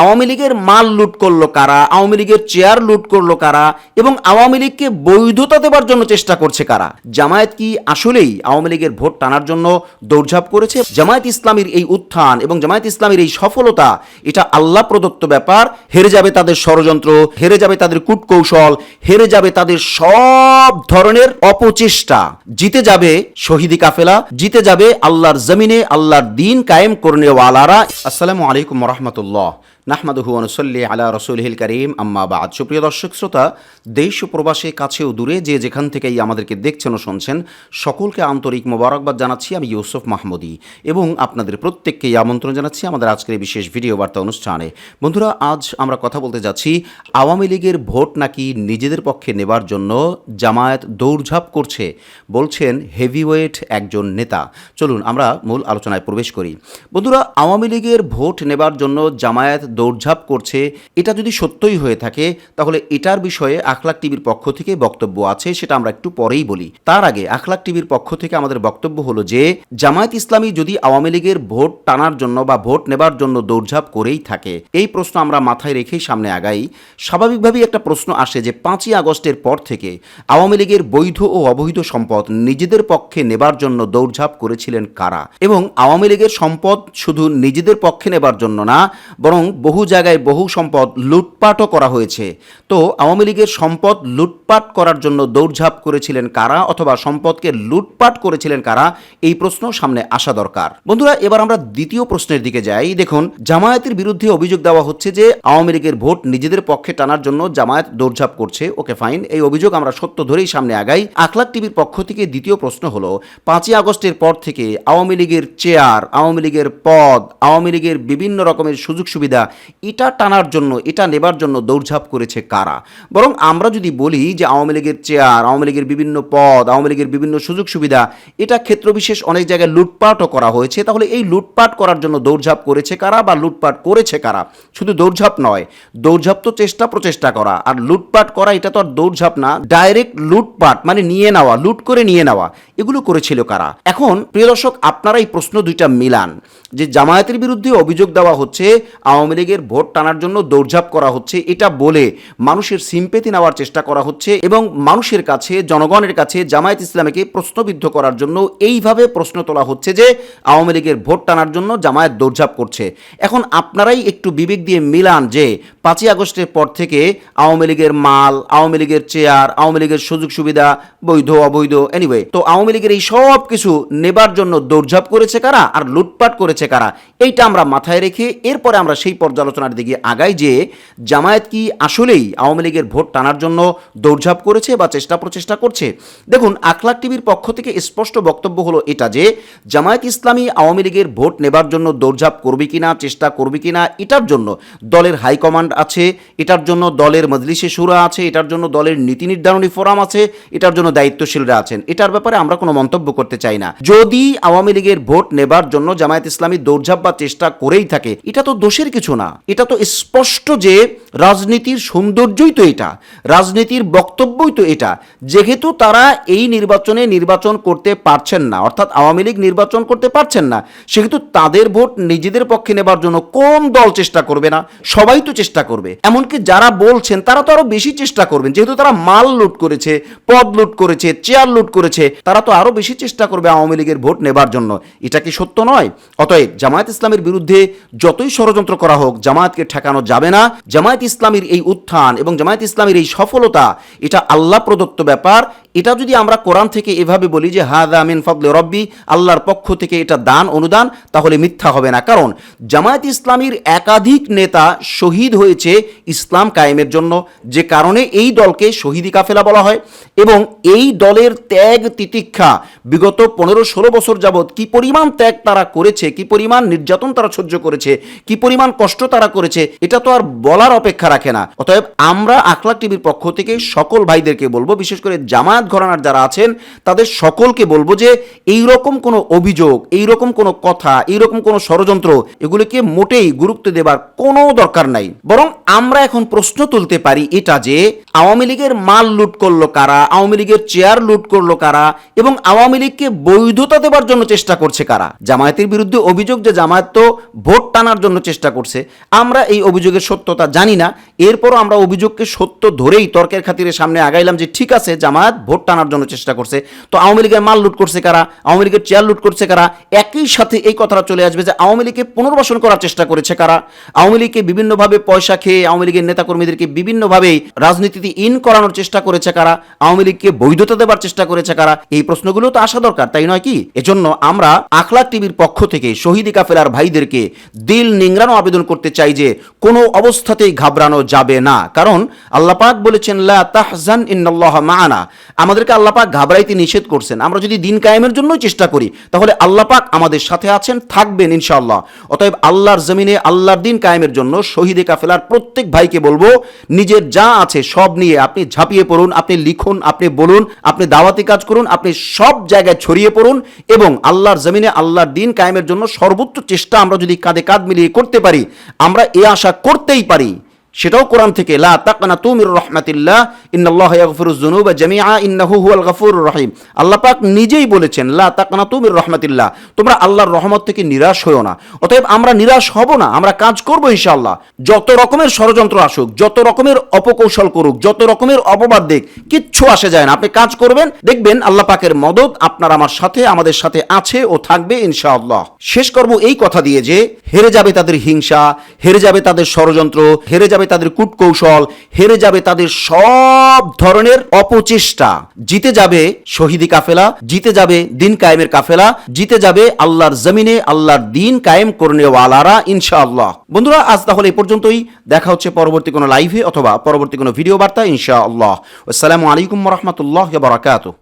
আওয়ামী লীগের মাল লুট করল কারা? আওয়ামী লীগের চেয়ার লুট করল কারা? এবং আওয়ামী লীগকে বৈধতা দেবার জন্য চেষ্টা করছে কারা? জামায়াত কি আসলেই আওয়ামী লীগের ভোট টানার জন্য দৌড়ঝাঁপ করেছে? জামায়াত ইসলামীর এই উত্থান এবং জামায়াত ইসলামীর এই সফলতা, এটা আল্লাহ প্রদত্ত ব্যাপার। হেরে যাবে তাদের ষড়যন্ত্র, হেরে যাবে তাদের কূটকৌশল, হেরে যাবে তাদের সব ধরনের অপচেষ্টা। জিতে যাবে শহীদি কাফেলা, জিতে যাবে আল্লাহর জমিনে আল্লাহর দিন কায়েম করনে ওয়ালারা আসসালামু আলাইকুম রহমতুল্লাহ। নাহমাদুহু অনুসল্লি আলা রসুলহিল করিম। আম্মা বাদ। সুপ্রিয় দর্শক, শ্রোতা, দেশ ও প্রবাসে কাছেও দূরে যে যেখান থেকেই আমাদেরকে দেখছেন ও শুনছেন, সকলকে আন্তরিক মোবারকবাদ জানাচ্ছি, আমি ইউসুফ মাহমুদি। এবং আপনাদের প্রত্যেককেই আমন্ত্রণ জানাচ্ছি আমাদের আজকের এই বিশেষ ভিডিও বার্তা অনুষ্ঠানে। বন্ধুরা, আজ আমরা কথা বলতে যাচ্ছি, আওয়ামী লীগের ভোট নাকি নিজেদের পক্ষে নেবার জন্য জামায়াত দৌড়ঝাঁপ করছে, বলছেন হেভিওয়েট একজন নেতা। চলুন, আমরা মূল আলোচনায় প্রবেশ করি। বন্ধুরা, আওয়ামী লীগের ভোট নেবার জন্য জামায়াত দৌড়ঝাঁপ করছে, এটা যদি সত্যই হয়ে থাকে, তাহলে এটার বিষয়ে আখলাক টিভির পক্ষ থেকে বক্তব্য আছে, সেটা আমরা একটু পরেই বলি। তার আগে আখলাক টিভির পক্ষ থেকে আমাদের বক্তব্য হলো যে, জামায়াত ইসলামী যদি আওয়ামী লীগের ভোট টানার জন্য বা ভোট নেবার জন্য দৌড়ঝাঁপ করেই থাকে, এই প্রশ্ন আমরা মাথায় রেখেই সামনে আগাই। স্বাভাবিকভাবেই একটা প্রশ্ন আসে যে, পাঁচই আগস্টের পর থেকে আওয়ামী লীগের বৈধ ও অবৈধ সম্পদ নিজেদের পক্ষে নেবার জন্য দৌড়ঝাঁপ করেছিলেন কারা? এবং আওয়ামী লীগের সম্পদ শুধু নিজেদের পক্ষে নেবার জন্য না, বরং বহু জায়গায় বহু সম্পদ লুটপাটও করা হয়েছে। তো আওয়ামী লীগের সম্পদ লুটপাট করার জন্য দৌড়ঝাঁপ করেছিলেন কারা অথবা সম্পদকে লুটপাট করেছিলেন কারা? এই প্রশ্ন সামনে আসা দরকার। বন্ধুরা, এবার আমরা দ্বিতীয় প্রশ্নের দিকে যাই। দেখুন, জামায়াতের বিরুদ্ধে অভিযোগ দেওয়া হচ্ছে যে আওয়ামী লীগের ভোট নিজেদের পক্ষে টানার জন্য জামায়াত দৌড়ঝাঁপ করছে। Okay, fine. এই অভিযোগ আমরা সত্য ধরেই সামনে আগাই। আখলাক টিভির পক্ষ থেকে দ্বিতীয় প্রশ্ন হলো, পাঁচই আগস্টের পর থেকে আওয়ামী লীগের চেয়ার, আওয়ামী লীগের পদ, আওয়ামী লীগের বিভিন্ন রকমের সুযোগ সুবিধা এটা টানার জন্য, এটা নেবার জন্য দৌড়ঝাঁপ করেছে কারা? বরং আমরা যদি বলি যে আওয়ামী লীগের চেয়ার, আওয়ামী লীগের বিভিন্ন পদ, আওয়ামী লীগের বিভিন্ন সুযোগ সুবিধা, এটা ক্ষেত্রবিশেষ অনেক জায়গায় লুটপাটও করা হয়েছে। তাহলে এই লুটপাট করার জন্য দৌড়ঝাঁপ করেছে কারা বা লুটপাট করেছে কারা? শুধু দৌড়ঝাঁপ নয়, দৌড়ঝাঁপ তো চেষ্টা প্রচেষ্টা করা। আর লুটপাট করা এটা তো আর দৌড়ঝাঁপ না, ডাইরেক্ট লুটপাট মানে নিয়ে নেওয়া, লুট করে নিয়ে নেওয়া। এগুলো করেছিল কারা? এখন, প্রিয় দর্শক, আপনারা এই প্রশ্ন দুইটা মিলান। যে জামায়াতের বিরুদ্ধে অভিযোগ দেওয়া হচ্ছে, আওয়ামী লীগের ভোট টানার জন্য দৌড়ঝাঁপ করা হচ্ছে, এটা বলে মানুষের সিম্পেতি নেওয়ার চেষ্টা করা হচ্ছে এবং মানুষের কাছে, জনগণের কাছে জামায়াত ইসলামীকে প্রশ্নবিদ্ধ করার জন্য এইভাবে প্রশ্ন তোলা হচ্ছে যে, আওয়ামী লীগের ভোট টানার জন্য জামায়াত দৌড়ঝাঁপ করছে। এখন আপনারাই একটু বিবেক দিয়ে মিলান যে, পাঁচই আগস্টের পর থেকে আওয়ামী লীগের মাল, আওয়ামী লীগের চেয়ার, আওয়ামী লীগের সুযোগ সুবিধা, বৈধ, অবৈধ এনিওয়ে তো আওয়ামী লীগের এই সব কিছু নেবার জন্য দৌড়ঝাঁপ করেছে কারা আর লুটপাট করেছে কারা? এইটা আমরা মাথায় রেখে এরপরে আমরা সেই পর্যালোচনার দিকে আগাই যে জামায়াত কি আসলেই আওয়ামী লীগের ভোট টানার জন্য দৌড়ঝাঁপ করেছে বা চেষ্টা প্রচেষ্টা করছে? দেখুন, আখলাক টিভির পক্ষ থেকে স্পষ্ট বক্তব্য হলো এটা যে, জামায়াত ইসলামী আওয়ামী লীগের ভোট নেবার জন্য দৌড়ঝাঁপ করবে কিনা, চেষ্টা করবে কিনা, এটার জন্য দলের হাইকমান্ড আছে, এটার জন্য দলের মজলিসে সুরা আছে, এটার জন্য দলের নীতি নির্ধারণী ফোরাম আছে, এটার জন্য দায়িত্বশীলরা আছেন। এটার ব্যাপারে আমরা কোনো মন্তব্য করতে চাই না। যদি আওয়ামী লীগের ভোট নেবার জন্য জামায়াত ইসলামী দৌড়ঝাঁপ বা চেষ্টা করেই থাকে, এটা তো দোষের কিছু না। এটা তো স্পষ্ট যে রাজনীতির সৌন্দর্যই তো এটা, রাজনীতির বক্তব্যই তো এটা। যেহেতু তারা এই নির্বাচনে নির্বাচন করতে পারছেন না, অর্থাৎ আওয়ামী লীগ নির্বাচন করতে পারছেন না, সেহেতু তাদের ভোট নিজেদের পক্ষে নেবার জন্য কোন দল চেষ্টা করবে না? সবাই তো চেষ্টা করবে। এমনকি যারা বলছেন, তারা তো আরও বেশি চেষ্টা করবেন। যেহেতু তারা মাল লুট করেছে, পদ লুট করেছে, চেয়ার লুট করেছে, তারা তো আরও বেশি চেষ্টা করবে আওয়ামী লীগের ভোট নেবার জন্য। এটা কি সত্য নয়? অতএব জামায়াত ইসলামের বিরুদ্ধে যতই ষড়যন্ত্র করা হোক, জামায়াতকে ঠেকানো যাবে না। জামায়াত ইসলামের এই উত্থান এবং জামায়াত ইসলামের এই সফলতা, এটা আল্লাহ প্রদত্ত ব্যাপার। এটা যদি আমরা কোরআন থেকে এভাবে বলি যে হাদা মিন ফদলে রব্বি আল্লাহর পক্ষ থেকে এটা দান, অনুদান, তাহলে মিথ্যা হবে না। কারণ জামায়াত ইসলামীর একাধিক নেতা শহীদ হয়েছে ইসলাম কায়েমের জন্য, যে কারণে এই দলকে শহীদি কাফেলা বলা হয়। এবং এই দলের ত্যাগ তিতিক্ষা বিগত পনেরো ষোলো বছর যাবৎ কি পরিমাণ ত্যাগ তারা করেছে, কি পরিমাণ নির্যাতন তারা সহ্য করেছে, কি পরিমাণ কষ্ট তারা করেছে, এটা তো আর বলার অপেক্ষা রাখে না। অতএব আমরা আখলাক টিভির পক্ষ থেকে সকল ভাইদেরকে বলব, বিশেষ করে জামায়াত ঘরানার যারা আছেন, তাদের সকলকে বলব যে এই রকম কোনো অভিযোগ এই রকম কোনো কথা এই রকম কোনো ষড়যন্ত্র এগুলিকে মোটেই গুরুত্ব দেবার কোনো দরকার নাই। বরং আমরা এখন প্রশ্ন তুলতে পারি এটা যে, আওয়ামী লীগের মাল লুট করল কারা, আওয়ামী লীগের চেয়ার লুট করল কারা, এবং আওয়ামী লীগকে বৈধতা দেবার জন্য চেষ্টা করছে কারা? জামায়াতের বিরুদ্ধে অভিযোগ যে জামায়াত তো ভোট টানার জন্য চেষ্টা করছে। আমরা এই অভিযোগের সত্যতা জানি না এরপরও আমরা অভিযোগকে সত্য ধরেই তর্কের খাতিরে সামনে আগাইলাম যে ঠিক আছে, জামায়াত ভোট টানার জন্য চেষ্টা করছে। তো আওয়ামী লীগের মাল লুট করছে কারা? আওয়ামী লীগের চেয়ার লুট করছে কারা? একই সাথে এই কথাটা চলে আসবে যে আওয়ামী লীগকে পুনর্বাসন করার চেষ্টা করেছে কারা? আওয়ামী লীগকে বিভিন্নভাবে পয়সা খেয়ে আওয়ামী লীগের নেতাকর্মীদেরকে বিভিন্নভাবে রাজনীতিতে ইন করানোর চেষ্টা করেছে কারা? আওয়ামী লীগকে বৈধতা দেবার চেষ্টা করেছে কারা? এই প্রশ্নগুলো তো আসা দরকার, তাই নয় কি? এজন্য আমরা আখলাক টিভির পক্ষ থেকে শহীদ কাফেলার ভাইদেরকে দিল নিংড়ানো আবেদন করতে চাই যে কোনো অবস্থাতেই ঘাবড়ানো যাবে না। কারণ আল্লাপাক বলেছেন, লা তাহজান ইন্নাল্লাহ মাআনা আমাদেরকে আল্লাপাক ঘাবড়াইতে নিষেধ করছেন। আমরা যদি দিন কায়েমের জন্যই চেষ্টা করি, তাহলে আল্লাপাক আমাদের সাথে আছেন, থাকবেন ইনশাআল্লাহ। অতএব আল্লাহর জমিনে, আল্লাহর দিন কায়েমের জন্য শহীদে কাফেলার প্রত্যেক ভাইকে বলব, নিজের যা আছে সব নিয়ে আপনি ঝাঁপিয়ে পড়ুন, আপনি লিখুন, আপনি বলুন, আপনি দাওয়াতি কাজ করুন, আপনি সব জায়গায় ছড়িয়ে পড়ুন এবং আল্লাহর জমিনে, আল্লাহর দিন কায়েমের জন্য সর্বোচ্চ চেষ্টা আমরা যদি কাঁধে কাঁধ মিলিয়ে করতে পারি, আমরা এ আশা করতেই পারি। সেটাও কোরআন থেকে, লা তাকনা তুমির রহমাতিল্লাহ, ইন্নাল্লাহ ইয়াগফিরুজ যুনুবা জামিআ, ইন্নাহু হুয়াল গফুরুর রহিম। আল্লাহ পাক নিজেই বলেছেন, লা তাকনা তুমির রহমাতিল্লাহ, তোমরা আল্লাহর রহমত থেকে নিরাশ হও না। অতএব আমরা নিরাশ হব না, আমরা কাজ করব ইনশাআল্লাহ। যত রকমের ষড়যন্ত্র আসুক, যত রকমের অপকৌশল করুক, যত রকমের অপবাদ দিক কিচ্ছু আসে যায় না। আপনি কাজ করবেন, দেখবেন আল্লাহ পাকের মদত আপনার আমার সাথে, আমাদের সাথে আছে ও থাকবে ইনশাআল্লাহ। শেষ করব এই কথা দিয়ে যে, হেরে যাবে তাদের হিংসা, হেরে যাবে তাদের ষড়যন্ত্র, হেরে যাবে তাদের কূটকৌশল, হেরে যাবে তাদের সব ধরনের অপচেষ্টা। জিতে যাবে শহীদি কাফেলা, জিতে যাবে দিন কায়েমের কাফেলা, জিতে যাবে আল্লাহর জমিনে আল্লাহর দিন কায়েম করনেওয়ালারা ইনশাআল্লাহ। বন্ধুরা, আজ তাহলে এই পর্যন্তই। দেখা হচ্ছে পরবর্তী কোনো লাইভে অথবা পরবর্তী কোনো ভিডিও বার্তা ইনশাআল্লাহ। আসসালামু আলাইকুম রহমতুল্লাহ বারাকাতুহ।